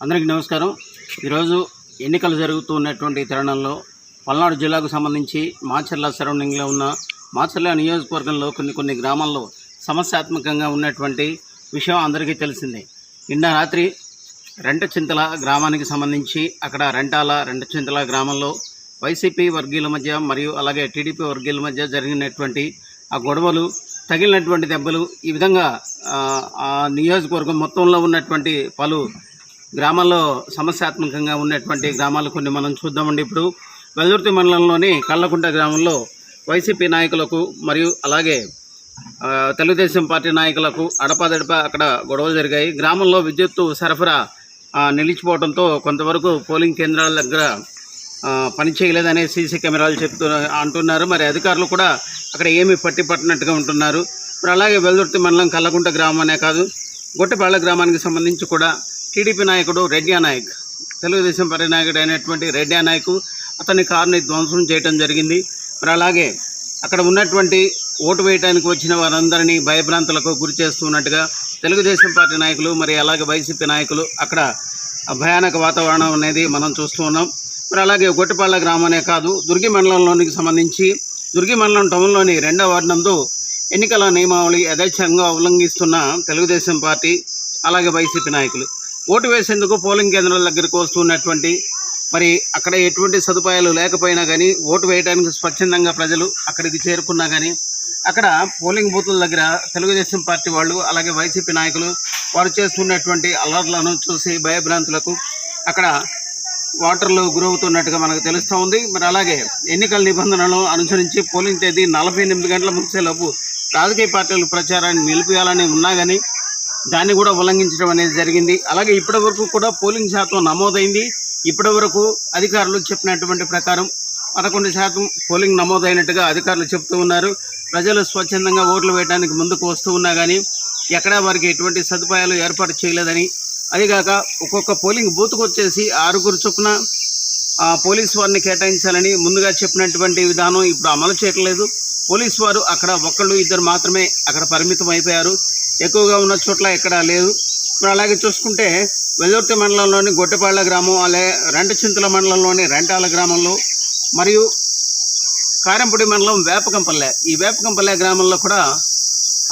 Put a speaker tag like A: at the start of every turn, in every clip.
A: అందరికీ నమస్కారం. ఈరోజు ఎన్నికలు జరుగుతున్నటువంటి తరుణంలో పల్నాడు జిల్లాకు సంబంధించి మాచర్ల సరౌండింగ్లో ఉన్న మాచర్ల నియోజకవర్గంలో కొన్ని కొన్ని గ్రామాల్లో సమస్యాత్మకంగా ఉన్నటువంటి విషయం అందరికీ తెలిసిందే. నిన్న రాత్రి రెంటచింతల గ్రామానికి సంబంధించి అక్కడ రెంటాల రెంటచింతల గ్రామంలో వైసీపీ వర్గీయుల మధ్య మరియు అలాగే టీడీపీ వర్గీయుల మధ్య జరిగినటువంటి ఆ గొడవలు తగిలినటువంటి దెబ్బలు ఈ విధంగా ఆ, నియోజకవర్గం మొత్తంలో ఉన్నటువంటి పలు గ్రామాల్లో సమస్యాత్మకంగా ఉన్నటువంటి గ్రామాలు కొన్ని మనం చూద్దామండి. ఇప్పుడు వెల్దుర్తి మండలంలోని కళ్ళకుంట గ్రామంలో వైసీపీ నాయకులకు మరియు అలాగే తెలుగుదేశం పార్టీ నాయకులకు అడపాదడప అక్కడ గొడవలు జరిగాయి. గ్రామంలో విద్యుత్తు సరఫరా నిలిచిపోవడంతో కొంతవరకు పోలింగ్ కేంద్రాల దగ్గర పని చేయలేదనే సీసీ కెమెరాలు చెప్తూ అంటున్నారు. మరి అధికారులు కూడా అక్కడ ఏమీ పట్టి పట్టినట్టుగా ఉంటున్నారు. మరి అలాగే వెల్దుర్తి మండలం కల్లకుంట గ్రామం అనే కాదు గొట్టపాళ్ళ గ్రామానికి సంబంధించి కూడా టీడీపీ నాయకుడు రెడ్డి నాయక్. తెలుగుదేశం పార్టీ నాయకుడు అయినటువంటి రెడ్డి నాయక్ అతని కారుని ధ్వంసం చేయడం జరిగింది. మరి అలాగే అక్కడ ఉన్నటువంటి ఓటు వేయడానికి వచ్చిన వారందరినీ భయభ్రాంతులకు గురి చేస్తున్నట్టుగా తెలుగుదేశం పార్టీ నాయకులు మరి అలాగే వైసీపీ నాయకులు అక్కడ భయానక వాతావరణం అనేది మనం చూస్తూ ఉన్నాం. మరి అలాగే గొట్టిపాళ్ళ గ్రామమే కాదు దుర్గి మండలంలోనికి సంబంధించి దుర్గి మండలం టౌన్లోని రెండవ వార్డు నందు ఎన్నికల నియమావళి యథేచ్ఛంగా ఉల్లంఘిస్తున్న తెలుగుదేశం పార్టీ అలాగే వైసీపీ నాయకులు. ఓటు వేసేందుకు పోలింగ్ కేంద్రాల దగ్గరకు వస్తున్నటువంటి మరి అక్కడ ఎటువంటి సదుపాయాలు లేకపోయినా కానీ ఓటు వేయడానికి స్వచ్ఛందంగా ప్రజలు అక్కడికి చేరుకున్నా కానీ అక్కడ పోలింగ్ బూతుల దగ్గర తెలుగుదేశం పార్టీ వాళ్ళు అలాగే వైసీపీ నాయకులు వారు చేస్తున్నటువంటి అలర్లను చూసి భయభ్రాంతులకు అక్కడ వాటర్లు గురవుతున్నట్టుగా మనకు తెలుస్తూ ఉంది. మరి అలాగే ఎన్నికల నిబంధనలు అనుసరించి పోలింగ్ తేదీ నలభై ఎనిమిది గంటల ముగిసేలోపు రాజకీయ పార్టీలు ప్రచారాన్ని నిలిపేయాలని ఉన్నా కానీ దాన్ని కూడా ఉల్లంఘించడం అనేది జరిగింది. అలాగే ఇప్పటి వరకు కూడా పోలింగ్ శాతం నమోదైంది. ఇప్పటి వరకు అధికారులు చెప్పినటువంటి ప్రకారం పదకొండు శాతం పోలింగ్ నమోదైనట్టుగా అధికారులు చెప్తూ ఉన్నారు. ప్రజలు స్వచ్ఛందంగా ఓట్లు వేయడానికి ముందుకు వస్తూ ఉన్నా కానీ ఎక్కడా వారికి ఎటువంటి సదుపాయాలు ఏర్పాటు చేయలేదని. అదిగాక ఒక్కొక్క పోలింగ్ బూత్కు వచ్చేసి ఆరుగురు చొప్పున పోలీసు పోలీస్ వారిని కేటాయించాలని ముందుగా చెప్పినటువంటి విధానం ఇప్పుడు అమలు చేయట్లేదు. పోలీస్ వారు అక్కడ ఒకళ్ళు ఇద్దరు మాత్రమే అక్కడ పరిమితం అయిపోయారు. ఎక్కువగా ఉన్న చోట్ల ఎక్కడా లేదు. ఇప్పుడు అలాగే చూసుకుంటే వెల్లుర్తి మండలంలోని గొట్టపాళ్ళ గ్రామం అలాగే రెంటచింతల మండలంలోని రెంటాల గ్రామంలో మరియు కారంపూడి మండలం వేపకంపల్లె. ఈ వేపకంపల్లె గ్రామంలో కూడా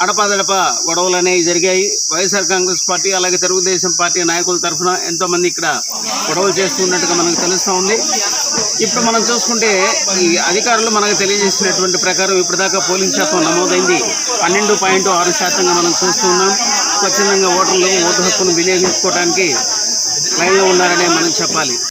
A: అడపాదడప గొడవలు అనేవి జరిగాయి. వైఎస్ఆర్ కాంగ్రెస్ పార్టీ అలాగే తెలుగుదేశం పార్టీ నాయకుల తరఫున ఎంతోమంది ఇక్కడ గొడవలు చేస్తున్నట్టుగా మనకు తెలుస్తూ ఉంది. ఇప్పుడు మనం చూసుకుంటే ఈ అధికారులు మనకు తెలియజేసినటువంటి ప్రకారం ఇప్పటిదాకా పోలింగ్ శాతం నమోదైంది. పన్నెండు పాయింట్ ఆరు శాతంగా మనం చూస్తూ ఉన్నాం. స్వచ్ఛందంగా ఓటర్లు ఓటు హక్కును వినియోగించుకోవడానికి లైన్లో ఉన్నారనే మనం చెప్పాలి.